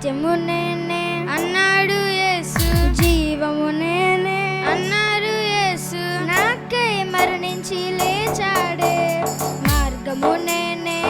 సత్యము నేనే. అన్నాడు యేసు. జీవము నేనే. అన్నారు యేసు. నాకై మరణించి లేచాడే. మార్గము నేనే.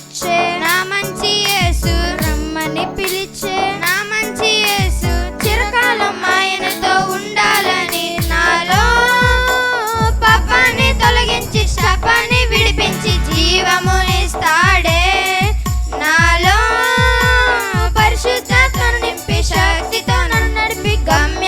పిలిచే. నా మంచి యేసు రమ్మని పిలిచే. నా మంచి యేసు చిరకాలం ఆయనతో ఉండాలని నాలో పాపాన్ని తొలగించి శాపాన్ని విడిపించి జీవమునిస్తాడే. నాలో పరిశుద్ధాత్మను నింపి శక్తితో నన్ను నడిపి గమ్యం